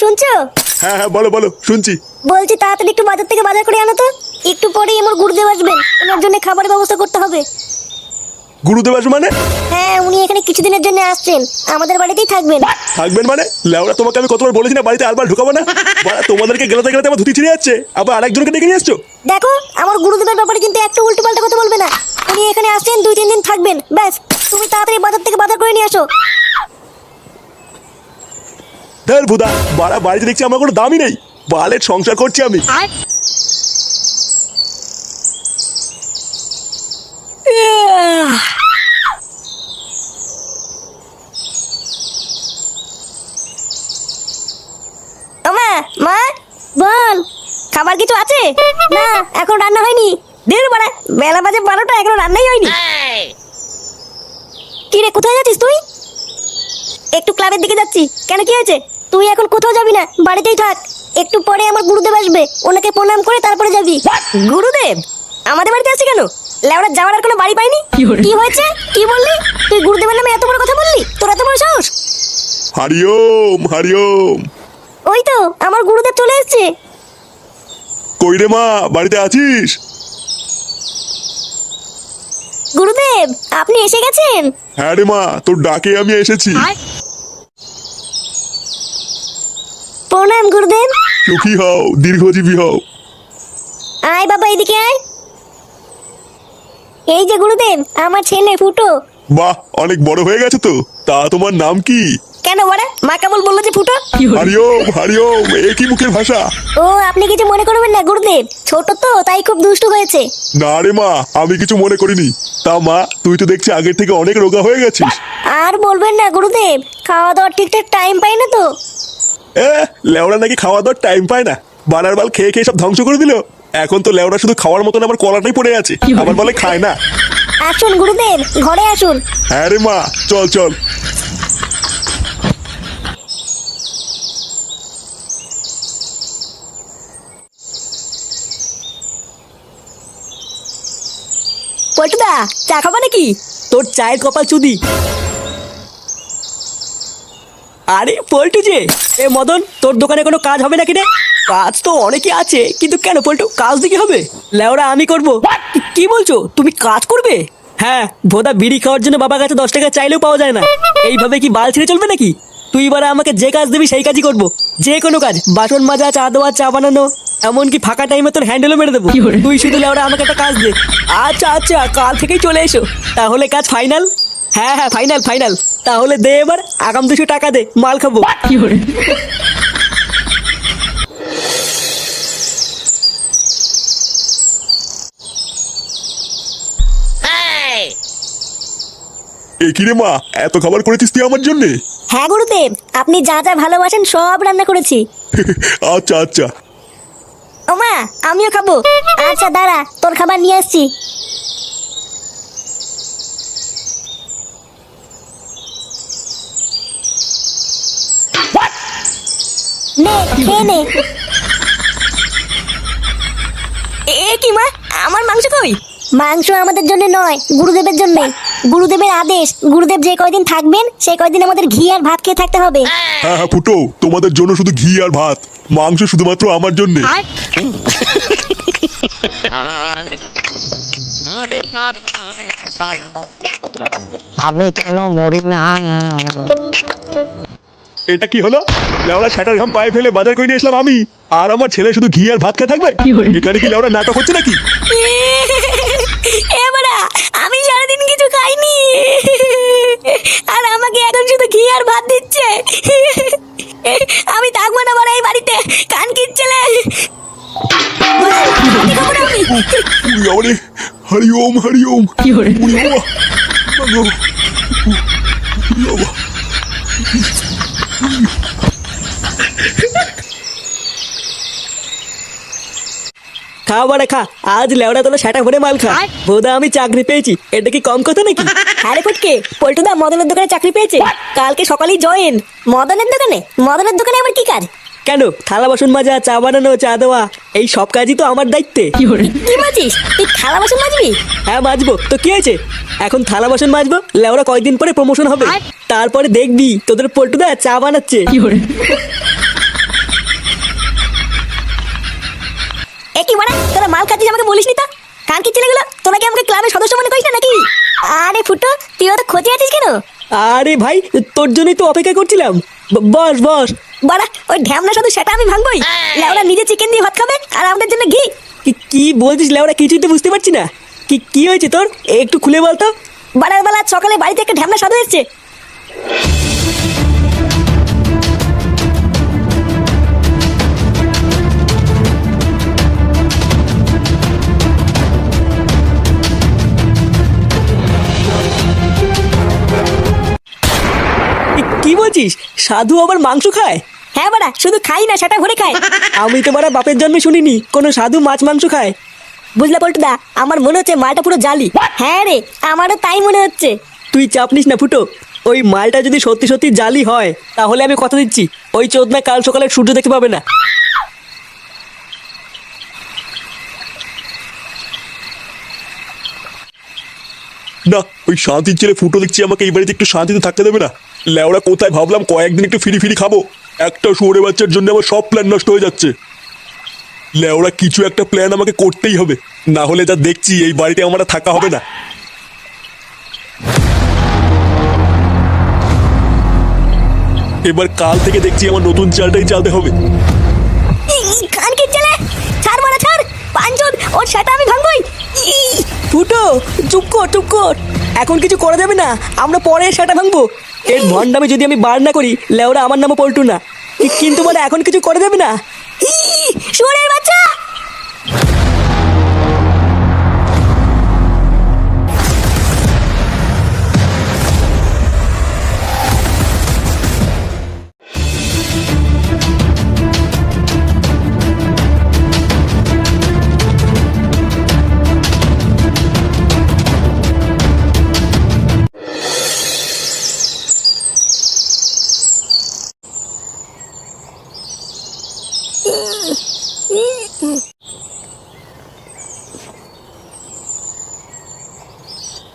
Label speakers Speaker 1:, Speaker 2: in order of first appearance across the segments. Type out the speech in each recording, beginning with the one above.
Speaker 1: শুনছো?
Speaker 2: হ্যাঁ হ্যাঁ বলো বলো শুনছি।
Speaker 1: বলছি তাড়াতাড়ি একটু বাজার থেকে বাজার করে আনো তো। একটু পরেই আমার গুরুদেব আসবেন। ওনার জন্য খাবারের ব্যবস্থা করতে হবে।
Speaker 2: গুরুদেব আসবে মানে?
Speaker 1: হ্যাঁ উনি এখানে কিছুদিনের জন্য আসছেন। আমাদের বাড়িতেই থাকবেন।
Speaker 2: থাকবেন মানে? লেওরা তোমাকে আমি কতবার বলেছি না বাড়িতে আরবার ঢুকাবো না? বাড়া, তোমাদেরকে গেলাতে গেলাতে আমার ধুতি ছিঁড়ে যাচ্ছে। আবার আরেকজনকে ডেকে নিয়ে আসছো?
Speaker 1: দেখো আমার গুরুদেবের ব্যাপারে কিন্তু একটু উল্টো পাল্টা কথা বলবে না। উনি এখানে আসছেন দুই তিন দিন থাকবেন। ব্যাস তুমি তাড়াতাড়ি বাজার থেকে বাজার করে নিয়ে আসো
Speaker 2: ধর ভুদা, বাড়া বাড়িতে দেখছি আমার কোনো দামই নেই। বালের সংসার করছি আমি।
Speaker 1: খাবার কিছু আছে? না, এখন রান্না হয়নি। দের বাড়া, বেলা বাজে বারোটা, এখনও রান্নাই হয়নি। কি রে কোথায় যাচ্ছিস তুই? একটু ক্লাবের দিকে যাচ্ছি। কেন, কি হয়েছে? তুই এখন কোথাও যাবি না? বাড়িতেই থাক। একটু পরে আমার গুরুদেব আসবে। ওনাকে প্রণাম করে তারপরে যাবি। গুরুদেব? আমাদের বাড়িতে আছে কেন? লেওড়া যাওয়ার আর কোনো বাড়ি পাইনি কি হয়েছে? কি বললি? তুই গুরুদেবের নামে এত বড় কথা বললি? তোর এত বড় সাহস?
Speaker 2: হারিওম হারিওম।
Speaker 1: ওই তো আমার গুরুদেব চলে এসেছে।
Speaker 2: কই রে মা বাড়িতে আছিস?
Speaker 1: গুরুদেব আপনি এসে গেছেন?
Speaker 2: হ্যাঁ রে মা তোর ডাকে আমি এসেছি।
Speaker 1: প্রণাম গুরুদেব।
Speaker 2: সুখী হও দীর্ঘজীবী হও।
Speaker 1: আয় বাবা এদিকে আয়। এই যে গুরুদেব আমার ছেলে ফুটো।
Speaker 2: বাহ অনেক বড় হয়ে গেছে তো। তা তোমার নাম কি?
Speaker 1: কেন বড়া? মা কেমন বলল যে ফুটো?
Speaker 2: হারিওম হারিওম এ কি মুখের ভাষা?
Speaker 1: ও আপনি কিছু মনে করবেন না গুরুদেব। ছোট তো তাই খুব দুষ্টু হয়েছে।
Speaker 2: না রে মা আমি কিছু মনে করিনি। তা মা তুই তো দেখছি আগের থেকে অনেক রোগা হয়ে গেছিস।
Speaker 1: আর বলবেন না গুরুদেব। খাওয়া দাওয়ার ঠিকঠাক টাইম পাই না তো।
Speaker 2: লেওড়া নাকি খাওয়া দাওয়ার টাইম পায় না। বানার বাল খেয়ে খেয়ে সব ধ্বংস করে দিল। এখন তো লেওড়া শুধু খাওয়ার মতন আবার কলাটাই পড়ে আছে। আবার বলে খায় না।
Speaker 1: আসুন গুরুদেব ঘরে আসুন।
Speaker 2: হ্যাঁ রে মা চল চল।
Speaker 1: পল্টুদা চা খাবা নাকি?
Speaker 3: তোর চায়ের কপাল চুদি। আরে পল্টু যে। এ মদন তোর দোকানে কোনো কাজ হবে নাকি রে? কাজ তো অনেকই আছে কিন্তু কেন পল্টু কাজ দিকে হবে? লেওরা আমি করব। কি- বলছো? তুমি কাজ করবে? হ্যাঁ ভোদা বিড়ি খাওয়ার জন্য বাবার কাছে দশ টাকা চাইলেও পাওয়া যায় না। এইভাবে কি বাল ছেড়ে চলবে নাকি? তুই এবারে আমাকে যে কাজ দিবি সেই কাজই করব। যে কোনো কাজ বাসন মাজা চা দেওয়া চা বানানো এমনকি ফাঁকা টাইমে তোর হ্যান্ডেলও মেরে দেবো। তুই শুধু লেওরা আমাকে একটা কাজ দে। আচ্ছা আচ্ছা কাল থেকেই চলে এসো। তাহলে কাজ ফাইনাল হ্যাঁ হ্যাঁ ফাইনাল ফাইনাল তাহলে দে এবার আগাম দুশো টাকা দে মাল খাব।
Speaker 2: এ কি রে মা এত খাবার করেছিস তুই আমার জন্যে?
Speaker 1: হ্যাঁ গুরুদেব আপনি যা যা ভালোবাসেন সব রান্না করেছি।
Speaker 2: আচ্ছা আচ্ছা।
Speaker 1: ও মা আমিও খাব। আচ্ছা দাঁড়া তোর খাবার নিয়ে আসছি। নে খেয়ে নে? এ কি মা? আমার মাংস কই? মাংস আমাদের জন্য নয় গুরুদেবের জন্য। গুরুদেবের আদেশ গুরুদেব যে কয়দিন থাকবেন সেই কয়দিন আমাদের ঘি আর ভাত খেয়ে থাকতে হবে।
Speaker 2: হ্যাঁ হ্যাঁ ফুটো তোমাদের জন্য শুধু ঘি আর ভাত। মাংস শুধুমাত্র আমার জন্যে।
Speaker 4: আমি কেন মরি না?
Speaker 2: এটা কি হলো? লেওড়া শাটার ঘাম পায়ে ফেলে বাজার করে নিয়ে আসলাম আমি। আর আমার ছেলে শুধু ঘি আর ভাত খেয়ে থাকবে? এখানে কি লেওড়া নাটক হচ্ছে নাকি?
Speaker 1: এবারা আমি সারাদিন কিছু খাইনি। আর আমাকে এখন শুধু ঘি আর ভাত দিচ্ছে। আমি থাকব না বড় এই বাড়িতে কান কিচ্ছেলে
Speaker 2: হরি ওম হরি ওম। উড়ি বাবা বাবা।
Speaker 3: খা বাড়া খা আজ লেওড়া তোলা সেটা ভরে মাল খা। বোধা আমি চাকরি পেয়েছি। এটা কি কম কথা নাকি?
Speaker 1: আরে ফুটকে পল্টুদা মদনের দোকানে চাকরি পেয়েছে? কালকে সকালেই জয়েন মদনের দোকানে? মদনের দোকানে আবার কি কাজ?
Speaker 3: কেন? থালা বাসন মাজা চা বানানো চা দেওয়া এই সব কাজই তো আমার দায়িত্বে।
Speaker 1: কি মাজিস? তুই থালা বাসন মাজবি?
Speaker 3: হ্যাঁ মাজবো। তো কি হয়েছে? এখন থালা বাসন মাজবো? লেওরা কয়েকদিন পরে প্রমোশন হবে? তারপরে দেখবি তোদের পল্টুদা চা বানাচ্ছে।
Speaker 1: কি এ কি মানে তোরা মাল খাচ্ছিস আমাকে বলিস নি তো? কালকে ছেলেগুলো তোরা কি আমাকে ক্লাবের সদস্য মনে করিস না নাকি? আরে ফুটো তুই অত খোঁজে আছিস কেন?
Speaker 3: আরে ভাই তোর জন্যই তো অপেক্ষা করছিলাম। ব- বস বস।
Speaker 1: বাড়া ওই ঢ্যামনা শুধু সেটা আমি ভাঙবই। লেওরা নিজে চিকেন দিয়ে ভাত খাবে আর আমাদের জন্য ঘি।
Speaker 3: কি কি বলছিস লেওরা কিছুই তো বুঝতে পারছি না। কি কি হয়েছে তোর? একটু খুলে বলতো।
Speaker 1: বাড়ার বেলা সকালে বাড়িতে একটা ঢ্যামনা সাধু এসছে।
Speaker 3: সাধু আবার মাংস খায়?
Speaker 1: হ্যাঁ বাড়া শুধু খাই না সেটা ভরে খায়।
Speaker 3: আমি তো বারা বাপের জন্মে শুনিনি কোনো সাধু মাছ মাংস খায়।
Speaker 1: বুঝলে পল্টুদা আমার মনে হচ্ছে মালটা পুরো জালি। হ্যাঁ রে আমারও তাই মনে হচ্ছে।
Speaker 3: তুই চাপ নিস না ফুটো ওই মালটা যদি সত্যি সত্যি জালি হয় তাহলে আমি কথা দিচ্ছি। ওই চোদনা কাল সকালে সূর্য দেখতে পাবে না।
Speaker 2: না ওই শান্তির ছেলে ফুটো দেখছি আমাকে এই বাড়িতে একটু শান্তিতে থাকতে দেবে না। লেওড়া কোথায় ভাবলাম কয়েকদিন একটু ফিরি ফিরি খাব। একটা শুয়োরে বাচ্চার জন্য আমার সব প্ল্যান নষ্ট হয়ে যাচ্ছে। লেওড়া কিছু একটা প্ল্যান আমাকে করতেই হবে। না হলে যা দেখছি এই বাড়িতে আমার থাকা হবে না। এবার কাল থেকে দেখছি আমার নতুন চালটাই চালতে হবে।
Speaker 1: ছাড় মারা, ছাড়। ওর সেটা আমি ভাঙবই।
Speaker 3: ফুটো চুপ কর চুপ কর। এখন কিছু করা যাবে না আমরা পরে সেটা ভাঙবো। এর ভণ্ডামে যদি আমি বার না করি লেওরা আমার নামও পল্টু না। কিন্তু বলে এখন কিছু করা যাবে না?
Speaker 1: শুয়োরের বাচ্চা!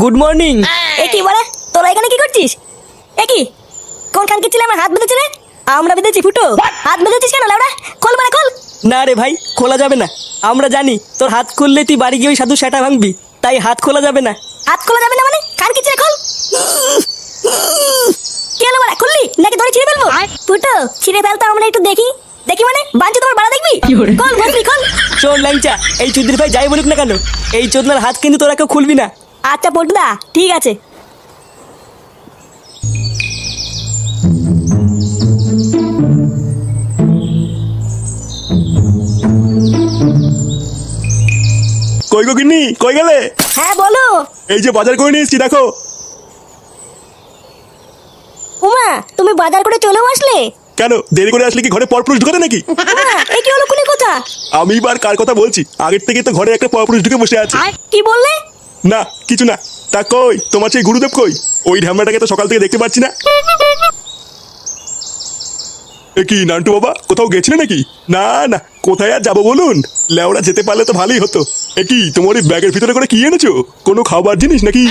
Speaker 3: গুড মর্নিং
Speaker 1: এ কি বলে? তোরা এখানে কি করছিস? এ কি? কোন ছিল আমার হাত বেঁধেছে রে? আমরা বেঁধেছি ফুটো। হাত বেঁধেছিস কেন লাউডা খোল মানে খোল।
Speaker 3: না রে ভাই খোলা যাবে না। আমরা জানি তোর হাত খুললে তুই বাড়ি গিয়ে ওই সাধু সেটা ভাঙবি। তাই হাত খোলা যাবে না।
Speaker 1: হাত খোলা যাবে না মানে? খান কি খোল। কি হলো খুললি? নাকি ধরে ছিঁড়ে ফেলব? ফুটো ছিঁড়ে ফেলতো আমরা একটু দেখি। দেখি মানে বাঞ্চি তোমার বাড়া দেখবি? খোল
Speaker 3: শোন ল্যাংচা এই চুদির ভাই যাই বলুক না কেন এই চোদনার হাত কিন্তু তোরা কেউ খুলবি না।
Speaker 1: আচ্ছা পটুদা ঠিক আছে।
Speaker 2: কই গো গিন্নি কই গেলে?
Speaker 1: হ্যাঁ বলো।
Speaker 2: এই যে বাজার করে নিয়ে এসেছি দেখো।
Speaker 1: উমা তুমি বাজার করে চলেও আসলে?
Speaker 2: কেন দেরি করে আসলে কি ঘরে পরপুরুষ ঢুকাতে নাকি?
Speaker 1: এ কি হলো কুনি কথা?
Speaker 2: আমি বার কার কথা বলছি? আগের থেকে তো ঘরে একটা পরপুরুষ ঢুকে বসে আছে।
Speaker 1: কি বললে?
Speaker 2: না কিছু না। তা কই তোমার সেই গুরুদেব কই? ওই ঢ্যামড়াটাকে তো সকাল থেকে দেখতে পাচ্ছি না। এ কি নান্টু বাবা কোথাও গেছিলে নাকি? না না কোথায় আর যাব বলুন? লেওড়া যেতে পারলে তো ভালোই হতো। এ কি তোমার ওই ব্যাগের ভিতরে করে কি এনেছো? কোনো খাবার জিনিস নাকি?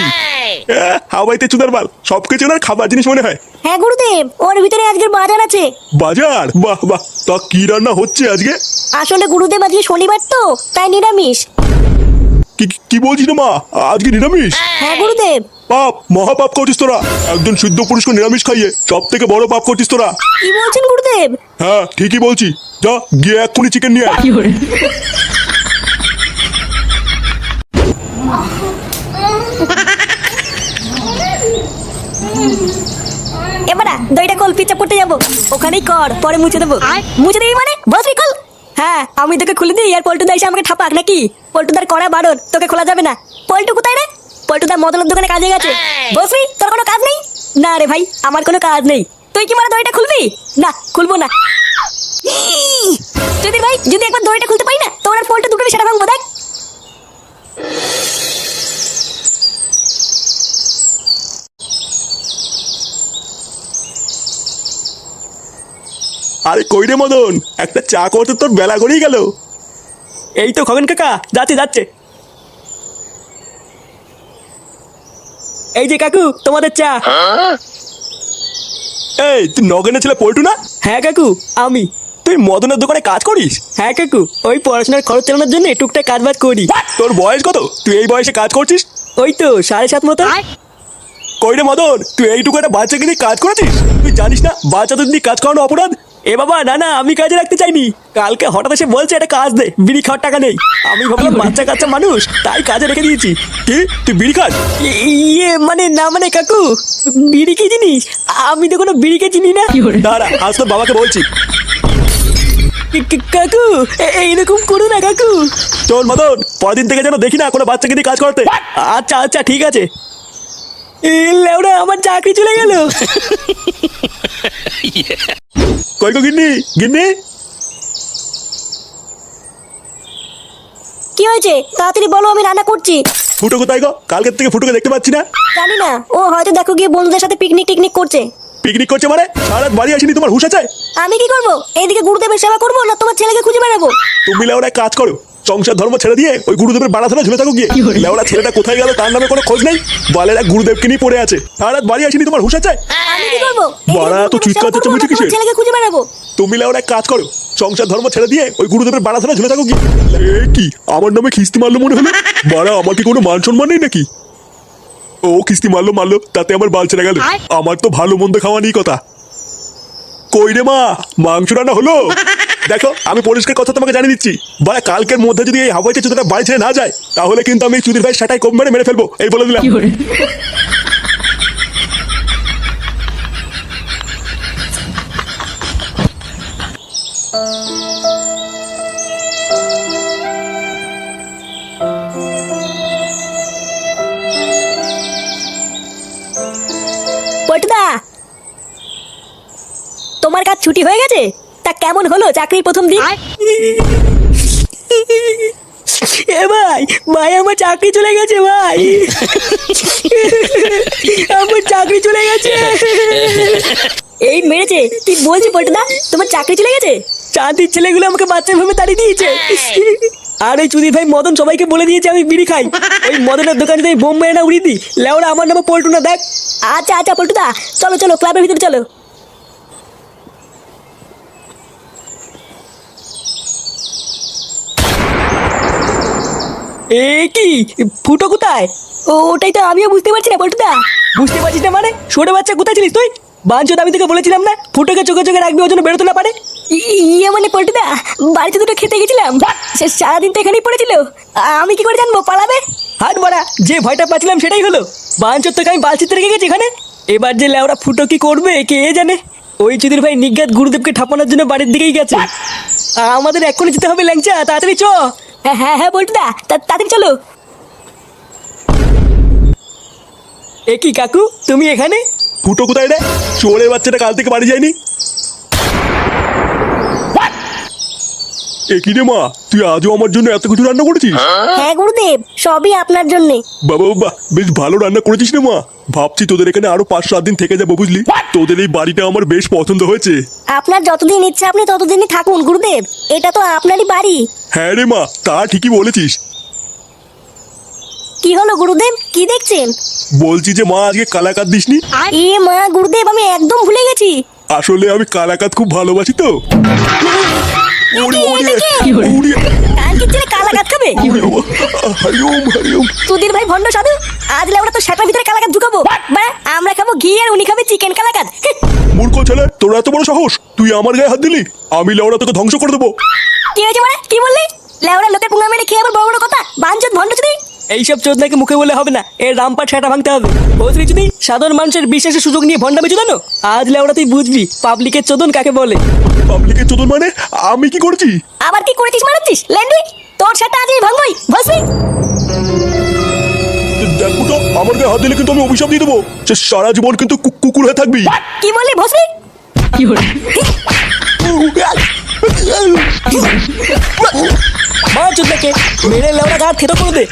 Speaker 2: হাওয়াইতে চুদার বাল সব কিছু না খাবার জিনিস মনে হয়।
Speaker 1: হ্যাঁ গুরুদেব ওর ভিতরে আজকের বাজার আছে।
Speaker 2: বাজার? বাহ বাহ তা কি রান্না হচ্ছে আজকে?
Speaker 1: আসলে গুরুদেব আজকে শনিবার তো তাই নিরামিষ।
Speaker 2: কি কি- কি বলছিস মা আজকে নিরামিষ?
Speaker 1: হ্যাঁ গুরুদেব।
Speaker 2: পাপ মহাপাপ করছিস তোরা। একজন শুদ্ধ পুরুষকে নিরামিষ খাইয়ে সব থেকে বড় পাপ করছিস তোরা।
Speaker 1: কি বলছেন গুরুদেব?
Speaker 2: হ্যাঁ ঠিকই বলছি। যা গিয়ে এক্ষুনি চিকেন নিয়ে আয়।
Speaker 1: এবারা দইটা কল পিচা করতে যাব। ওখানেই কর পরে মুছে দেবো। মুছে দিবি মানে? বসবি কল হ্যাঁ আমি তোকে খুলে দিই আর পল্টুদা এসে আমাকে ঠাপাক নাকি? পল্টুদার করা বারণ তোকে খোলা যাবে না। পল্টু কোথায় রে? পল্টুদা মদনের দোকানে কাজে গেছে। বসবি তোর কোনো কাজ নেই? না রে ভাই আমার কোনো কাজ নেই। তুই কি মানে দইটা খুলবি? না খুলবো না। যদি ভাই যদি একবার দইটা খুলতে পারি না তোর আর পল্টু দুটোই সেটা ভাঙবো দেখ।
Speaker 2: আরে কই রে মদন? একটা চা করতে তোর বেলা গড়িয়ে গেল।
Speaker 3: এই তো খগেন কাকা যাচ্ছে যাচ্ছে। এই যে কাকু তোমাদের চা।
Speaker 2: এই তুই নগেনের ছেলে পল্টু না?
Speaker 3: হ্যাঁ কাকু আমি। তুই মদনের দোকানে কাজ করিস? হ্যাঁ কাকু ওই পড়াশোনার খরচ চালানোর জন্য টুকটাক কাজ বাজ করি।
Speaker 2: তোর বয়স কত? তুই এই বয়সে কাজ করছিস?
Speaker 3: ওই তো সাড়ে সাত মতো।
Speaker 2: কই রে মদন তুই এইটুকু একটা বাচ্চাকে নিয়ে কাজ করেছিস? তুই জানিস না বাচ্চাদের নিয়ে কাজ করানো অপরাধ?
Speaker 3: এ বাবা না না আমি কাজে রাখতে চাইনি। কালকে হঠাৎ এসে বলছে একটা কাজ দে বিড়ি খাওয়ার টাকা নেই। আমি ভাবলাম বাচ্চা কাচ্চা মানুষ তাই কাজে রেখে দিয়েছি।
Speaker 2: কি? তুই বিড়ি খাস?
Speaker 3: ইয়ে মানে না মানে কাকু বিড়ি কি জিনিস? আমি তো কোনো বিড়িকে চিনি না।
Speaker 2: দাঁড়া আজ তোর বাবাকে বলছি।
Speaker 3: কাকু এ- এইরকম করো না কাকু।
Speaker 2: চল মদন পরের দিন থেকে যেন দেখি না কোনো বাচ্চাকে দিয়ে কাজ করতে।
Speaker 3: আচ্ছা আচ্ছা ঠিক আছে। লেওড়া আমার চাকরি চলে গেল।
Speaker 2: কই গো গিন্নি? গিন্নি?
Speaker 1: কি হয়েছে? তাড়াতাড়ি বলো আমি রান্না করছি।
Speaker 2: ফুটো কোথায় গো? কালকের থেকে ফুটোকে দেখতে পাচ্ছি না।
Speaker 1: জানি না। ও হয়তো দেখো গিয়ে বন্ধুদের সাথে পিকনিক টিকনিক করছে।
Speaker 2: পিকনিক করছে মানে? সারা বাড়ি আসেনি তোমার হুশ আছে?
Speaker 1: আমি কি করব? এইদিকে গুরুদেবের সেবা করব না তোমার ছেলেকে খুঁজে বেড়াবো?
Speaker 2: তুমি এক কাজ করো সংসার ধর্ম ছেড়ে দিয়ে ওই গুরুদেবের বাড়া ধরে ঝুলে থাকো গিয়ে। লেওরা ছেলেটা কোথায় গেল তার নামে কোনো খোঁজ নেই? বালের এক গুরুদেবকে নিয়ে পড়ে আছে। সারা রাত বাড়ি আসেনি তোমার হুশ আছে?
Speaker 1: আমি কি করব এইদিকে
Speaker 2: বাড়া, তো চিৎকার চেঁচামেচি কিসের? তুমি এক কাজ করো। সংসার ধর্ম ছেড়ে দিয়ে ওই গুরুদেবের বাড়া ধরে ঝুলে থাকো গিয়ে। এ কি আমার নামে খিস্তি মারলো মনে হলো? বাড়া আমার কি কোনো মান সম্মান নেই নাকি? ও কিস্তি মারলো মারলো তাতে আমার বাল ছেড়ে গেল। আমার তো ভালো মন্দ খাওয়া নেই কথা। কই রে মা মাংস রান্না হলো? দেখো আমি পরিষ্কার কথা তোমাকে জানিয়ে দিচ্ছি। বাড়া কালকের মধ্যে যদি এই হাওয়াই চুদিটা বাড়ি ছেড়ে না যায় তাহলে কিন্তু আমি চুদির ভাই সেটাই কম মেরে মেরে ফেলব। এই বলে দিলাম।
Speaker 1: পটুদা তোমার কাজ ছুটি হয়ে গেছে? তা কেমন হলো চাকরির প্রথম দিন?
Speaker 3: এ ভাই ভাই আমার চাকরি চলে গেছে ভাই। আমার চাকরি চলে গেছে।
Speaker 1: এই মেরেছে তুই বলছি পটুদা তোমার চাকরি চলে গেছে?
Speaker 3: চাঁদির ছেলেগুলো আমাকে বাচ্চা ভাবে তাড়িয়ে দিয়েছে। আর ওই চুদির ভাই মদন সবাইকে বলে দিয়েছে আমি বিড়ি খাই। ওই মদনের দোকানে যদি বোম মেরে না উড়িয়ে দিই। লেওরা আমার নামে পল্টু না দেখ।
Speaker 1: আচ্ছা আচ্ছা পটুদা চলো চলো ক্লাবের ভিতরে চলো।
Speaker 3: এ কি? ফুটো কোথায়?
Speaker 1: ওটাই তো আমিও বুঝতে পারছি না পটুদা
Speaker 3: বুঝতে পারছিস না মানে? ছোট বাচ্চা কোথায় ছিলিস তুই? বাঞ্চত আমি তোকে বলেছিলাম না ফুটোকে চোখে চোখে রাখবি ওর জন্য বেরোতে না পারে?
Speaker 1: ইয়ে মানে পটুদা বাড়িতে দুটো খেতে গেছিলাম। সে সারাদিন তো এখানেই পড়েছিল। আমি কি করে জানব পালাবে?
Speaker 3: হাট মারা যে ভয়টা পাচ্ছিলাম সেটাই হলো। বাঞ্চত তোকে আমি বালচিতে রেখে গেছি এখানে? এবার যে লেওরা ফুটো কি করবে কে জানে? ওই চুদির ভাই নিজ্ঞাত গুরুদেবকে ঠাপানোর জন্য বাড়ির দিকেই গেছে। আমাদের এক্ষুনি যেতে হবে ল্যাংচা তাড়াতাড়ি চ।
Speaker 1: হ্যাঁ হ্যাঁ হ্যাঁ তা- তাড়াতাড়ি চলো।
Speaker 3: এ কি কাকু তুমি এখানে?
Speaker 2: ফুটো কোথায় রে? চোরের বাচ্চাটা কাল থেকে বাড়ি যায়নি। এ কি রে মা? তুই আজও আমার জন্য এত কিছু রান্না করেছিস?
Speaker 1: হ্যাঁ গুরুদেব সবই আপনার জন্যে।
Speaker 2: বাবা বাবা বেশ ভালো রান্না করেছিস রে মা। ভাবছি তোদের এখানে আরও পাঁচ সাত দিন থেকে যাব বুঝলি? তোদের এই বাড়িটা আমার বেশ পছন্দ হয়েছে।
Speaker 1: আপনার যতদিন ইচ্ছা আপনি ততদিনই থাকুন গুরুদেব। এটা তো আপনারই বাড়ি।
Speaker 2: হ্যাঁ রে মা তা ঠিকই বলেছিস।
Speaker 1: কি হলো গুরুদেব? কি দেখছেন?
Speaker 2: বলছি যে মা আজকে কালাকাত দিসনি?
Speaker 1: এ মা গুরুদেব আমি একদম ভুলে গেছি।
Speaker 2: আসলে আমি কালাকাত খুব ভালোবাসি তো। ওরে,
Speaker 1: কালকে ছেলে কালা খাবে?
Speaker 2: হরিওম হরিওম
Speaker 1: সুধীর ভাই ভণ্ড সাধু আজ আমরা তো সেটার ভিতরে ঢুকাবো। বা আমরা খাব ঘি আর উনি খাবে চিকেন কালাকাত
Speaker 2: মূর্খ ছেলে তোর এত বড় সাহস? তুই আমার গায়ে হাত দিলি? আমি লেওড়া তোকে ধ্বংস করে দেবো।
Speaker 1: কি হয়েছে মানে? কি বললি? লেওড়া লোকের পুঙ্গা মেরে খেয়ে আবার বড় বড় কথা? বাঞ্চত ভন্ড চুদি
Speaker 3: এইসব চোদনাকে মুখে বলে হবে না। এর রামপাট সেটা ভাঙতে হবে। বুঝলি যদি সাধারণ মানুষের বিশ্বাসের সুযোগ নিয়ে ভণ্ডামি চোদানো আজ লেওড়া তুই বুঝবি পাবলিকের চোদন কাকে বলে।
Speaker 2: পাবলিকের চোদন মানে? আমি কি করেছি?
Speaker 1: আবার কি করেছিস মারাচ্ছিস? ল্যান্ডি তোর সেটা আজই ভাঙবই ভসবি
Speaker 2: দেখ ফুটো আমার গায়ে হাত দিলে কিন্তু আমি অভিশাপ দিয়ে দেবো। সে সারা জীবন কিন্তু কুকুর হয়ে থাকবি।
Speaker 1: কি বললি ভসবি
Speaker 3: মা চোদনাকে মেরে লেওড়া গা থেতো করে দে